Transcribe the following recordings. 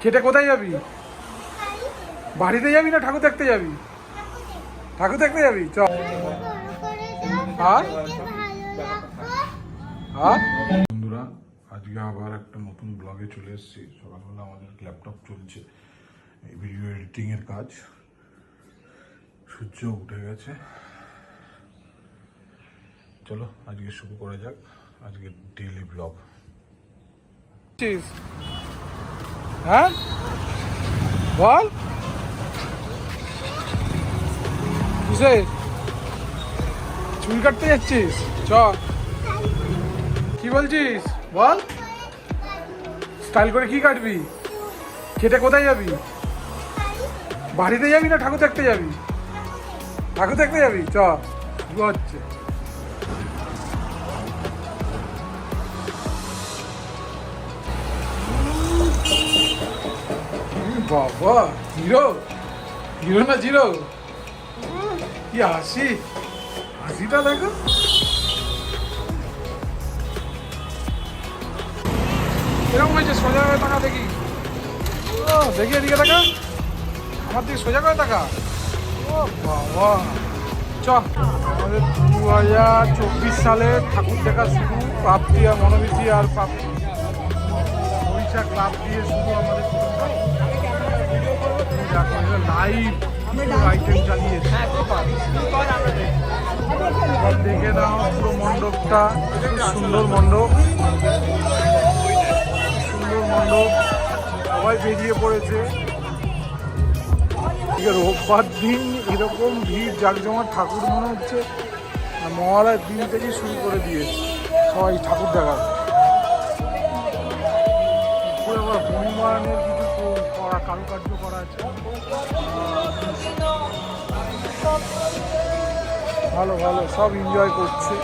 খেটে কোথায় যাবি? বাড়িতে যাবি না ঠাকুর দেখতে যাবি? ঠাকুর দেখতে যাবি? চ। বন্ধুরা আজকে আবার একটা নতুন ব্লগে চলে এসেছি। সকালবেলা আমাদের ল্যাপটপ চলছে। এই ভিডিও এডিটিং এর কাজ। সূর্য উঠে গেছে। চলো আজকে শুরু করা যাক। আজকে ডেলি ব্লগ হ্যাঁ? বল। চুল কাটতে যাচ্ছিস? চ। কি বলছিস? বল। স্টাইল করে কি কাটবি? খেটে কোথায় যাবি? বাড়িতে যাবি না ঠাকুর দেখতে যাবি? ঠাকুর দেখতে যাবি? চ। হচ্ছে? বাবা, হিরো হিরো না জিরো? কি হাসি? হাসিটা দেখো। এরকম হয়েছে, সোজা করে টাকা দেখি। ও, দেখি এদিকে টাকা আমার দিকে সোজা করে টাকা ও বাবা। চ দু হাজার চব্বিশ সালে ঠাকুর দেখা শুরু প্রাপ্তি আর মনোবিধি আর প্রাপ্তি পরীক্ষা, ক্লাব দিয়ে শুরু আমাদের লাইভ আইটেম চালিয়েছে দেখে নাও পুরো মণ্ডপটা সুন্দর মণ্ডপ সুন্দর মণ্ডপ সবাই বেরিয়ে পড়েছে রোববার দিন এরকম ভিড় জাকজমা ঠাকুর মনে হচ্ছে মহালয়ার দিন থেকেই শুরু করে দিয়েছে সবাই ঠাকুর দেখা আবার হনুমানের কারুকার্য করা আছে। ভালো ভালো, সব এনজয় করছে।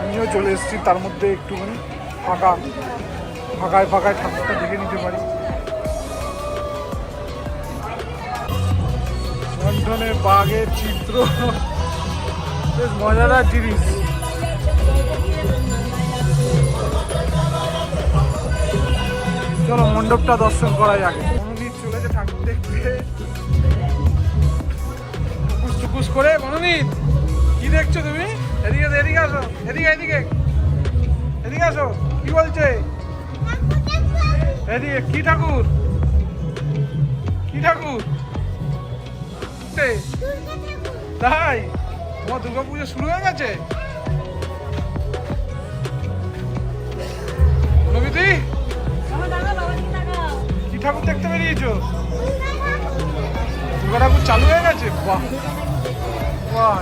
আমিও চলে এসেছি, তার মধ্যে একটুখানি ফাঁকা, ফাঁকায় ফাঁকায় ঠাকুরটা দেখে নিতে পারি। লন্ডনে বাঘের চিত্র, বেশ মজাদার জিনিস। চলো মণ্ডপটা দর্শন করা যাক। মনোনীত চলেছে ঠাকুর দেখতে। টুকুস টুকুস করে মনোনীত কি দেখছ তুমি? এদিকে এদিকে আসো, এদিকে এদিকে। এদিকে আসো, কি বলছে? এদিকে, কি ঠাকুর? কি ঠাকুর? তাই? তোমার দুর্গা পুজো শুরু হয়ে গেছে? বেরিয়েছো দুর্গা ঠাকুর চালু হয়ে গেছে? বাহ। বাহ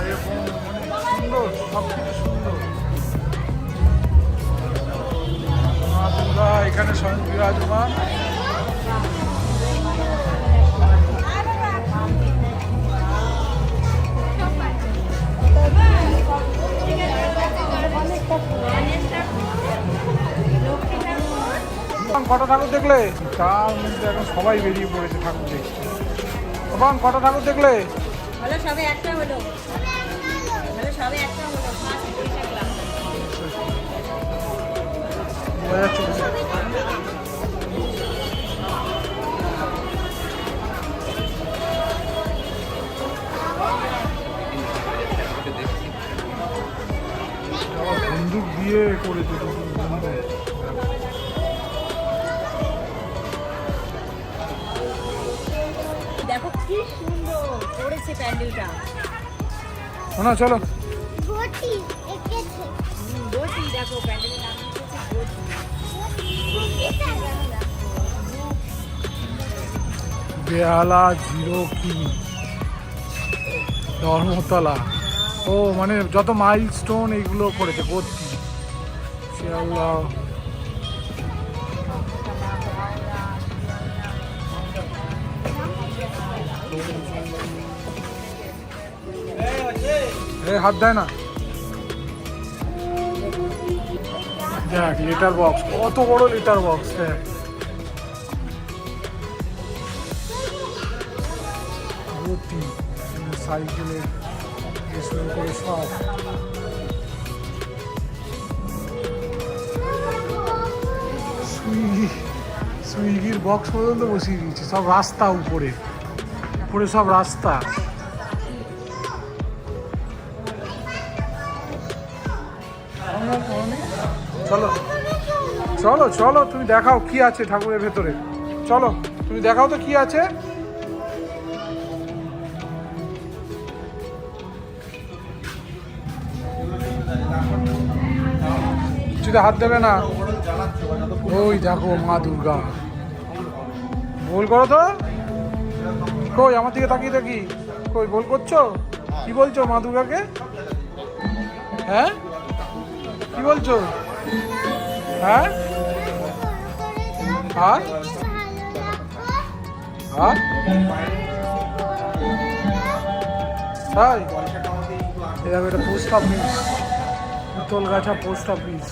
মানে সুন্দর সব কিছু সুন্দর। মা দুর্গা এখানে স্বয়ং বিরাজমান। বাবান, কটা ঠাকুর দেখলে? তার মধ্যে এখন সবাই বেরিয়ে পড়েছে ঠাকুর দেখতে। বাবান, কটা ঠাকুর দেখলে? সবে একটা হলো। সবে একটা বন্দুক দিয়ে করেছে। কি সুন্দর করেছে প্যান্ডেলটা। শোনো চলো। এঁকেছে। দেখো প্যান্ডেলের নাম বেহালা জিরো কিমি ধর্মতলা। ও মানে যত মাইল স্টোন এইগুলো করেছে ভর্তি শিয়ালদা। হাত দেয় না। দেখ লিটার বক্স কত বড় লিটার বক্স দেখ। সব। সুইগি, সুইগির বক্স পর্যন্ত বসিয়ে দিয়েছে, সব রাস্তা উপরে। উপরে সব রাস্তা। চলো। চলো চলো, তুমি দেখাও কি আছে ঠাকুরের ভেতরে। চলো, তুমি দেখাও তো কি আছে। কিছুতে হাত দেবে না? ওই দেখো মা দুর্গা। গোল করো তো। কই, আমার দিকে তাকিয়ে দেখি। কই, গোল করছ? কি বলছো মা দুর্গাকে? হ্যাঁ? কি বলছো? হ্যাঁ? আর আর তাই? এরকম একটা post office Uttalgachha post office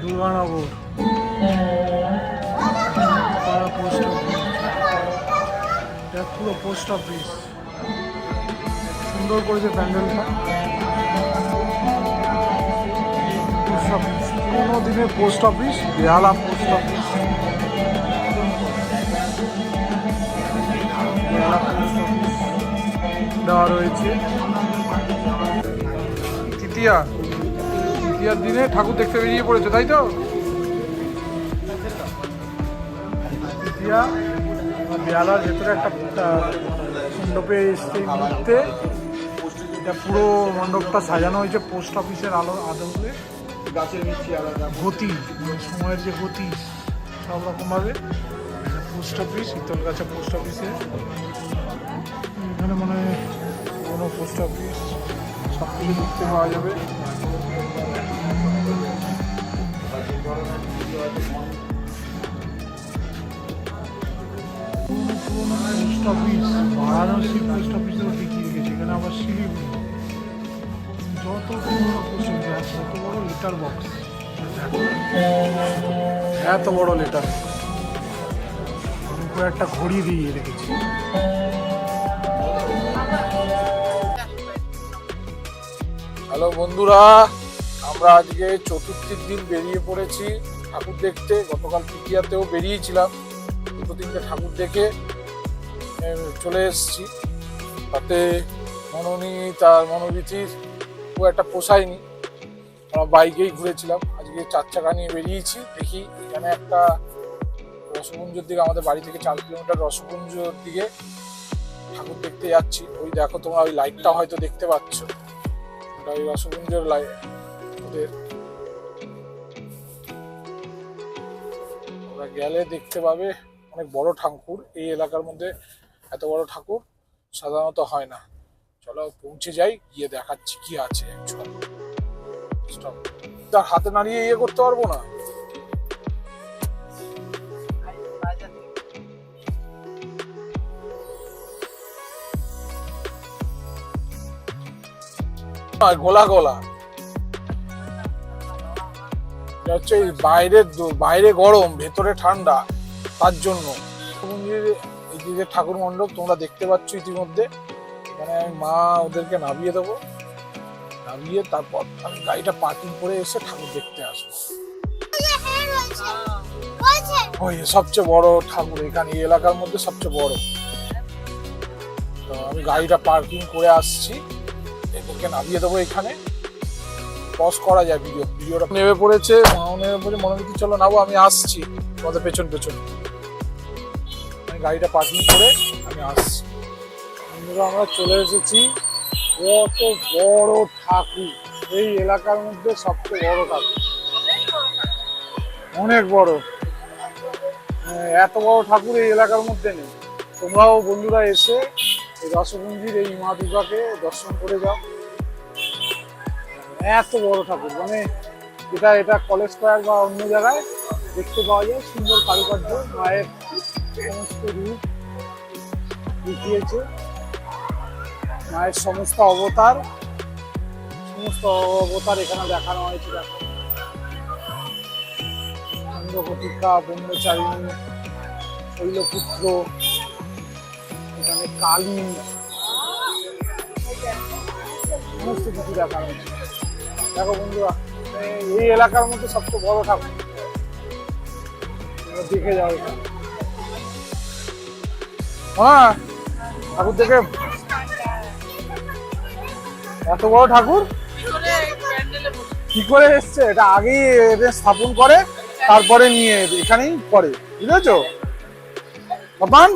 Durganagar. Post office এটা পুরো পোস্ট অফিস সুন্দর করেছে প্যান্ডেলটা। পোস্ট অফিস পুরোনো দিনের post office Behala post office দেওয়া রয়েছে। তৃতীয়া। তৃতীয়ার দিনে ঠাকুর দেখতে বেরিয়ে পড়েছে, তাই তো? তৃতীয়া, বেহালার ভেতরে একটা মণ্ডপে এসছে এটা পুরো মণ্ডপটা সাজানো হয়েছে পোস্ট অফিসের আলো আদলে। গতি মানে সময়ের যে গতি, সব রকমভাবে পোস্ট অফিস শীতলগাছা পোস্ট অফিসে এখানে মানে কোনো পোস্ট অফিস সব কিছু দেখতে পাওয়া যাবে। পোস্ট অফিস বারাণসী পোস্ট অফিসেও দেখিয়ে গেছে, এখানে আবার শিলিগুড়ি তত বড় লেটার বক্স এত বড় লেটার উপরে একটা ঘড়ি দিয়ে রেখেছি। হ্যালো বন্ধুরা, আমরা আজকে চতুর্থীর দিন বেরিয়ে পড়েছি ঠাকুর দেখতে। গতকাল তৃতীয়াতেও বেরিয়েছিলাম। দুটো তিনটে ঠাকুর দেখে চলে এসেছি। তাতে মননী, তার মনোবীতির খুব একটা পোষায়নি। আমরা বাইকেই ঘুরেছিলাম। আজকে চার চাকা নিয়ে বেরিয়েছি। দেখি এখানে একটা রসকুঞ্জের দিকে, আমাদের বাড়ি থেকে চার কিলোমিটার রসকুঞ্জর দিকে ঠাকুর দেখতে যাচ্ছি। ওই দেখো তোমরা, ওই লাইটটা হয়তো দেখতে পাচ্ছ। ওটা ওই রসকুঞ্জের লাইট ওদের ওরা গেলে দেখতে পাবে অনেক বড় ঠাকুর। এই এলাকার মধ্যে এত বড় ঠাকুর সাধারণত হয় না। চলো পৌঁছে যাই, গিয়ে দেখাচ্ছি কি আছে. তার হাতে নাড়িয়ে ইয়ে করতে পারব না? গোলা গোলা। হচ্ছে বাইরে বাইরে গরম, ভেতরে ঠান্ডা, তার জন্য। মন্দিরের এই যে ঠাকুর মণ্ডপ, তোমরা দেখতে পাচ্ছ ইতিমধ্যে। এখানে আমি মা ওদেরকে নামিয়ে দেবো। নামিয়ে তারপর আমি গাড়িটা পার্কিং করে এসে ঠাকুর দেখতে আসব। ওই সবচেয়ে বড় ঠাকুর এখানে, এই এলাকার মধ্যে সবচেয়ে বড়। তো আমি গাড়িটা পার্কিং করে আসছি, এদেরকে নামিয়ে দেবো এখানে। পজ করা যায় ভিডিও ভিডিওটা নেমে পড়েছে, মাও নেমে পড়েছে মনোনীতি চলো নাবো আমি আসছি। তোমাদের পেছন পেছন। আমি গাড়িটা পার্কিং করে আমি আসছি। বন্ধুরা আমরা চলে এসেছি। কত বড় ঠাকুর। এই এলাকার মধ্যে সবচেয়ে বড় ঠাকুর। অনেক বড়। হ্যাঁ, এত বড় ঠাকুর এই এলাকার মধ্যে নেই। তোমরাও বন্ধুরা এসে এই রসকুঞ্জির এই মা দুর্গাকে দর্শন করে যাও। এত বড় ঠাকুর। মানে এটা এটা কলেজ স্কোয়ার বা অন্য জায়গায় দেখতে পাওয়া যায়। সুন্দর কারুকার্য মায়ের সমস্ত রূপ দেখিয়েছে। মায়ের সমস্ত অবতার সমস্ত অবতার এখানে দেখানো হয়েছে, দেখো। চন্দ্রকটিকা ব্রহ্মচারিণী শৈলপুত্র, এখানে কালী, সমস্ত কিছু দেখানো হয়েছে। দেখো বন্ধুরা, এই- এলাকার মধ্যে সবচেয়ে বড় ঠাকুর। দেখে যাও। হ্যাঁ ঠাকুর দেখে এত বড় ঠাকুর? কি করে এসছে? এটা আগেই এদের স্থাপন করে তারপরে নিয়ে এখানেই করে বুঝেছ? বাপান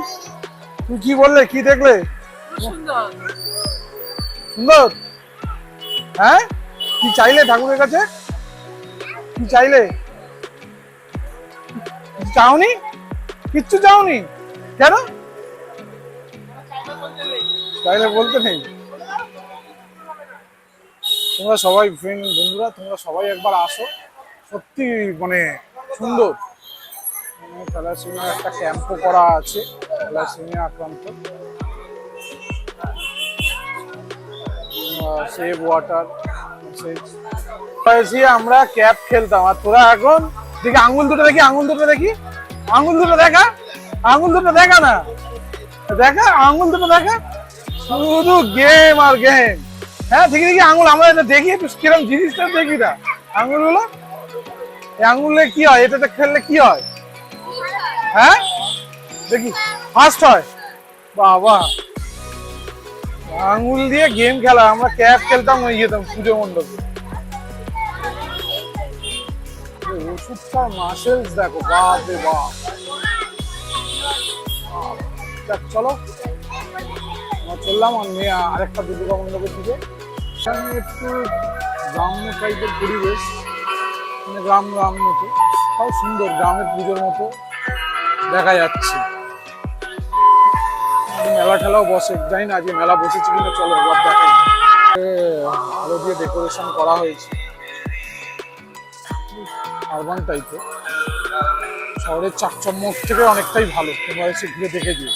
তুই কি বললে? কি দেখলে? সুন্দর। হ্যাঁ? কি চাইলে ঠাকুরের কাছে? কি চাইলে? চাওনি? কিচ্ছু চাওনি? কেন? চাইলে বলতে নেই। তোমরা সবাই ফ্রেন্ড বন্ধুরা, তোমরা সবাই একবার আসো। সত্যি মানে সুন্দর। থ্যালাসেমিয়া একটা ক্যাম্পও করা আছে, থ্যালাসেমিয়া আক্রান্ত। সেভ ওয়াটার এসে আমরা ক্যাপ খেলতাম। আর তোরা এখন দেখি আঙ্গুল দুটো দেখি আঙ্গুল দুটো দেখি। আঙ্গুল দুটো দেখা? আঙুল দুটো দেখা না? দেখা? আঙ্গুল দুটো দেখা? শুধু গেম আর গেম হ্যাঁ দেখি দেখি, আঙুল, আমরা এটা দেখি একটু, কিরম জিনিসটা দেখি না। আঙ্গুলগুলো এই আঙ্গুলে কি হয়? এটাতে খেললে কি হয়? হ্যাঁ? দেখি ফার্স্ট হয়। বাবা। আঙুল দিয়ে গেম খেলা, আমরা ক্যাপ খেলতাম, ওই যেতাম পুজো মণ্ডপে। এই ওষুধটার মাসেলস দেখো বাপ। রে বাপ চলো। চললাম আর মেয়ে আরেকটা দুর্গা মণ্ডপের দিকে এখানে একটু গ্রাম্য টাইপের পরিবেশ। মানে গ্রাম গ্রাম মতো। তাও সুন্দর, গ্রামের পুজোর মতো দেখা যাচ্ছে। মেলা ঠেলাও বসে। জানি না, আজকে মেলা বসেছে কিনা, চলো একবার দেখাই। আলো দিয়ে ডেকোরেশন করা হয়েছে। আরবান টাইপের শহরের চাকচম্যক থেকে অনেকটাই ভালো। তোমরা এসে ঘুরে দেখে দিও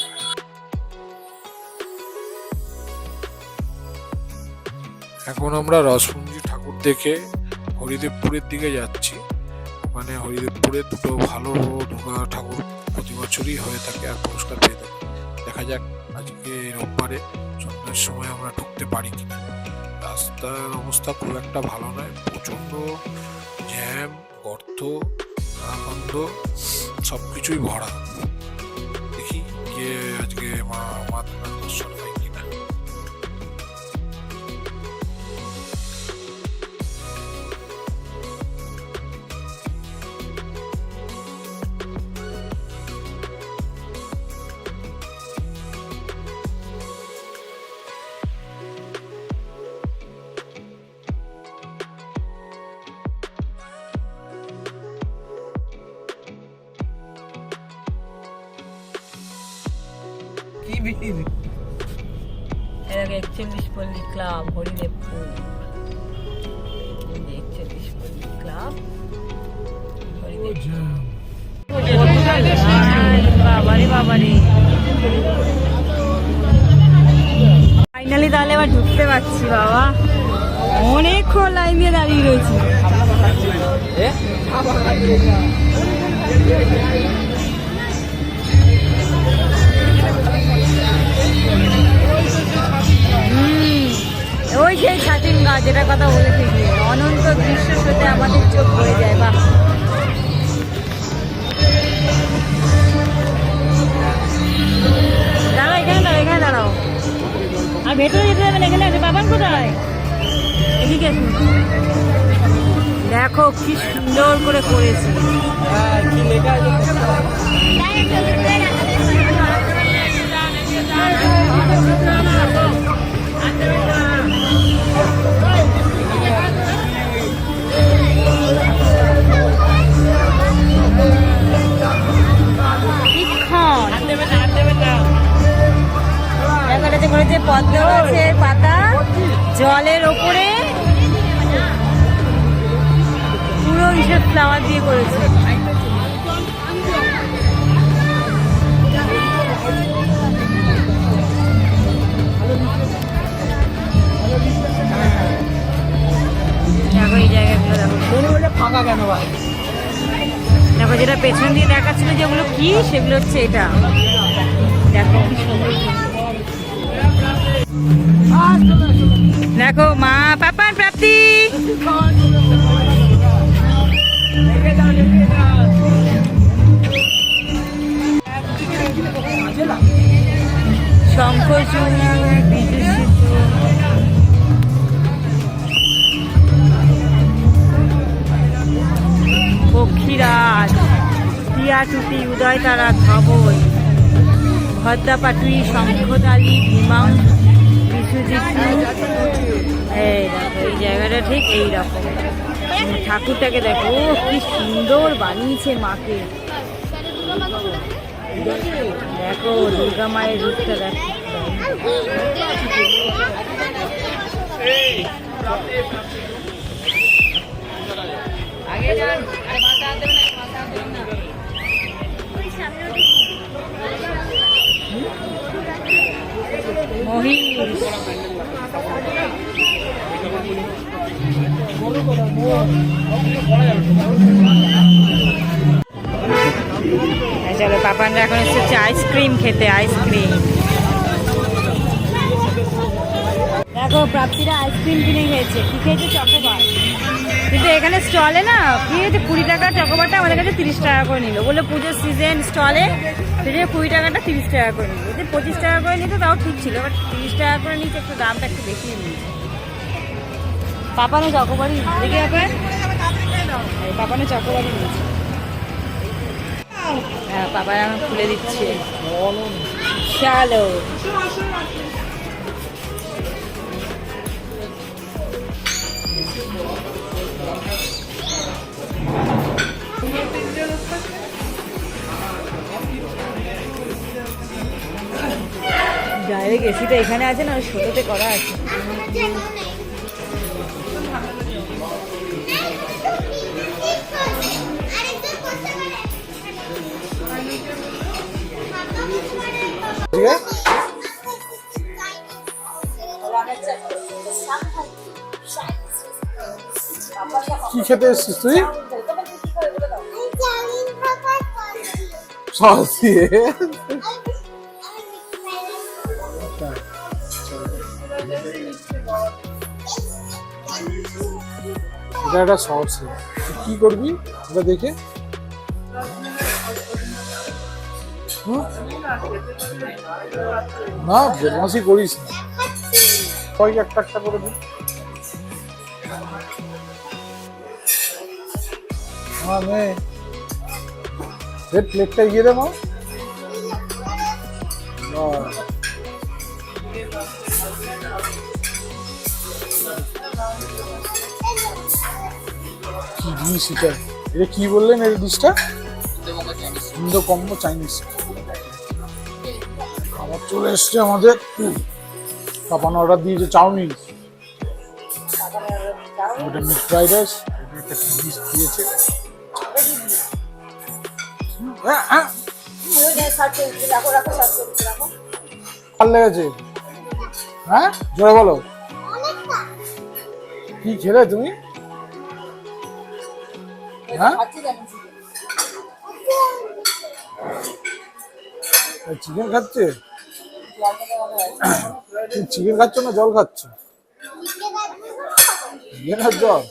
এখন আমরা রসপুঞ্জি ঠাকুর দেখে হরিদেবপুরের দিকে যাচ্ছি। ওখানে হরিদেবপুরে দুটো ভালো দুর্গা ঠাকুর প্রতি বছরই হয়ে থাকে আর পুরস্কার পেয়ে থাকে। দেখা যাক আজকে রোববারে সন্ধ্যার সময় আমরা ঢুকতে পারি কিনা। রাস্তার অবস্থা খুব একটা ভালো নয়। প্রচণ্ড জ্যাম, গর্ত কারাকান্দ সব কিছুই ভরা। দেখি গিয়ে আজকে মা এর একচল্লিশ পল্লী ক্লাব হরিদেবপুর। একচল্লিশ পল্লী ক্লাব বাবারে বাবারে। ফাইনালি তাহলে এবার ঢুকতে পারছি বাবা। অনেকক্ষণ লাইন দিয়ে দাঁড়িয়ে রয়েছি। ওই সেই ছাতিম গাছ যেটার কথা বলে থেকে অনন্ত দৃশ্য সাথে আমাদের চোখ হয়ে যায় বাহ। দাঁড়াও এখানে দাঁড়াও এখানে দাঁড়াও। আর ভেতরে যেতে যাবেন এখানে আছে। বাবান কোথায়? এদিকে দেখো কি সুন্দর করে করেছে। তারপর যেটা পেছন দিয়ে দেখাচ্ছিল যেগুলো কি, সেগুলো হচ্ছে এটা। দেখো দেখো, মা, পাপার প্রাপ্তি। শঙ্কর চৌধুরী পক্ষীরাজ টিয়াটুটি উদয়তারা ধবল। ভদ্রাপাটুই শঙ্খতালি ভীমাং বিশ্বজিৎ এই দেখো এই জায়গাটা ঠিক এই রকম ঠাকুরটাকে দেখো ও, কি সুন্দর বানিয়েছে মাকে। দেখো দুর্গা মায়ের রূপটা দেখো। মহিষ এই চলো পাপানরা এখন এসেছে আইসক্রিম খেতে, আইসক্রিম। দেখো, প্রাপ্তিরা আইসক্রিম কিনে খেয়েছে। কি খেয়েছে? চকোবার কিন্তু এখানে স্টলে না, কি হয়েছে? কুড়ি টাকা চকোবারটা আমাদের কাছে তিরিশ টাকা করে নিল। বলল পুজোর সিজন স্টলে সেটা কুড়ি টাকাটা তিরিশ টাকা করে নিল। যদি পঁচিশ টাকা করে নিত, তাও ঠিক ছিল বাট তিরিশ টাকা করে নিচ্ছে একটু দামটা একটু বেশি নিয়েছে পাপানো চকোবারই দেখে যাবেন পাপানো চকোবারই নিয়েছে। হ্যাঁ বাবা আমার খুলে দিচ্ছে। চলো। ডাইরেক্ট এসিটা এখানে আছে না ছোটোতে করা আছে। কি খেতে এসছিস তুই? সস দিয়ে এটা একটা সস তুই কি করবি এটা দেখে হুম? না বদমাসি করিস না সবাইকে একটা একটা করে দিই আমার মেয়ে রেড প্লেটটা গিয়ে দে মা। কি ডিশ এটা? এটা কি বললেন এই ডিশটা? Indo combo Chinese. খাবার চলে এসছে আমাদের। কাপানো অর্ডার দিয়েছে চাউমিন। ওটা মিক্স ফ্রাইড রাইস একটা দিয়েছে। ভালো লেগেছে? হ্যাঁ? বলো। কি খেলে তুমি? হ্যাঁ? চিকেন খাচ্ছে? চিকেন খাচ্ছ না জল খাচ্ছ? জল?